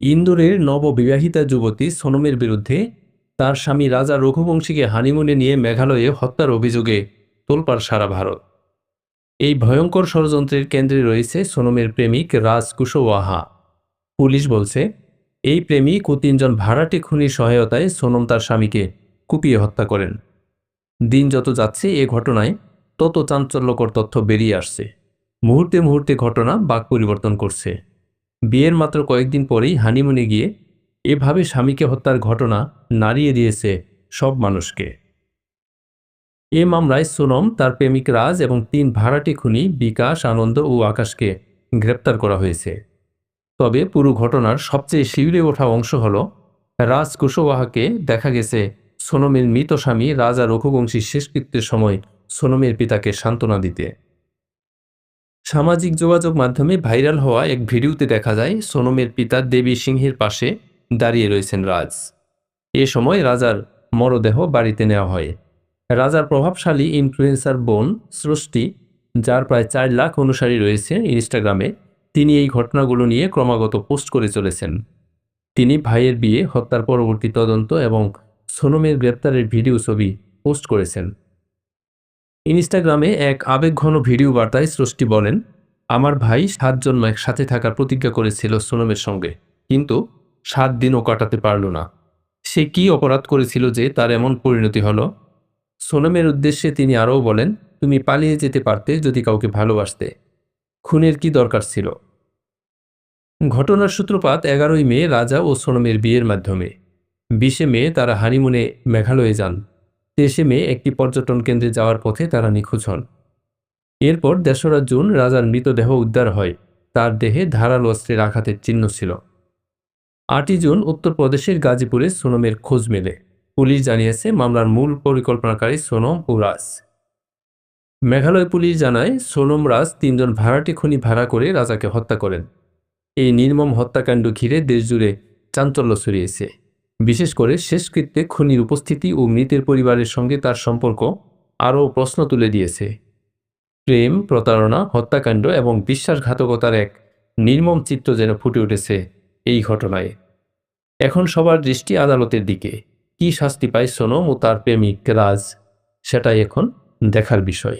ইন্দোরের নববিবাহিতা যুবতী সোনমের বিরুদ্ধে তার স্বামী রাজা রঘুবংশীকে হানিমুনে নিয়ে মেঘালয়ে হত্যার অভিযোগে তোলপাড় সারা ভারত। এই ভয়ঙ্কর ষড়যন্ত্রের কেন্দ্রে রয়েছে সোনমের প্রেমিক রাজ কুশওয়াহা। পুলিশ বলছে, এই প্রেমিক ও তিনজন ভাড়াটে খুনির সহায়তায় সোনম তার স্বামীকে কুপিয়ে হত্যা করেন। দিন যত যাচ্ছে এ ঘটনায় তত চাঞ্চল্যকর তথ্য বেরিয়ে আসছে। মুহূর্তে মুহূর্তে ঘটনা বাক পরিবর্তন করছে। বিয়ের মাত্র কয়েকদিন পরেই হানিমুনে গিয়ে এভাবে স্বামীকে হত্যার ঘটনা নাড়িয়ে দিয়েছে সব মানুষকে। এ মামলায় সোনম, তার প্রেমিক রাজ এবং তিন ভাড়াটি খুনি বিকাশ, আনন্দ ও আকাশকে গ্রেপ্তার করা হয়েছে। তবে পুরো ঘটনার সবচেয়ে শিউরে ওঠা অংশ হল রাজ কুশওয়াহাকে দেখা গেছে সোনমের মৃত স্বামী রাজা রঘুবংশীর শেষকৃত্যের সময় সোনমের পিতাকে সান্ত্বনা দিতে। সামাজিক যোগাযোগ মাধ্যমে ভাইরাল হওয়া এক ভিডিওতে দেখা যায়, সোনমের পিতা দেবী সিংহের পাশে দাঁড়িয়ে রয়েছেন রাজ। এ সময় রাজার মরদেহ বাড়িতে নেওয়া হয়। রাজার প্রভাবশালী ইনফ্লুয়েন্সার বোন সৃষ্টি, যার প্রায় চার লাখ অনুসারী রয়েছে ইনস্টাগ্রামে, তিনি এই ঘটনাগুলো নিয়ে ক্রমাগত পোস্ট করে চলেছেন। তিনি ভাইয়ের বিয়ে, হত্যার পরবর্তী তদন্ত এবং সোনমের গ্রেপ্তারের ভিডিও ছবি পোস্ট করেছেন। ইনস্টাগ্রামে এক আবেগঘন ভিডিও বার্তায় সৃষ্টি বলেন, আমার ভাই সাত জন্ম একসাথে থাকার প্রতিজ্ঞা করেছিল সোনমের সঙ্গে, কিন্তু সাত দিনও কাটাতে পারল না। সে কি অপরাধ করেছিল যে তার এমন পরিণতি হলো? সোনমের উদ্দেশ্যে তিনি আরও বলেন, তুমি পালিয়ে যেতে পারতে যদি কাউকে ভালোবাসতে। খুনের কি দরকার ছিল? ঘটনার সূত্রপাত এগারোই মে রাজা ও সোনমের বিয়ের মাধ্যমে। বিশে মে তারা হানিমুনে মেঘালয়ে যান। তেইশে মে একটি পর্যটন কেন্দ্রে যাওয়ার পথে তারা নিখোঁজ হন। এরপর দেশরা জুন রাজার মৃতদেহ উদ্ধার হয়। তার দেহে ধারালো অস্ত্রের আঘাতের চিহ্ন ছিল। আটই জুন উত্তরপ্রদেশের গাজীপুরে সোনমের খোঁজ মেলে। পুলিশ জানিয়েছে, মামলার মূল পরিকল্পনাকারী সোনম ও রাজ মেঘালয় পুলিশ জানায়, সোনম রাজ তিনজন ভাড়াটে খুনি ভাড়া করে রাজাকে হত্যা করেন। এই নির্মম হত্যাকাণ্ড ঘিরে দেশজুড়ে চাঞ্চল্য ছড়িয়েছে। বিশেষ করে শেষকৃত্যে খুনির উপস্থিতি ও মৃতের পরিবারের সঙ্গে তার সম্পর্ক আরও প্রশ্ন তুলে দিয়েছে। প্রেম, প্রতারণা, হত্যাকাণ্ড এবং বিশ্বাসঘাতকতার এক নির্মম চিত্র যেন ফুটে উঠেছে এই ঘটনায়। এখন সবার দৃষ্টি আদালতের দিকে। কি শাস্তি পায় সোনম ও তার প্রেমিক রাজ? সেটাই এখন দেখার বিষয়।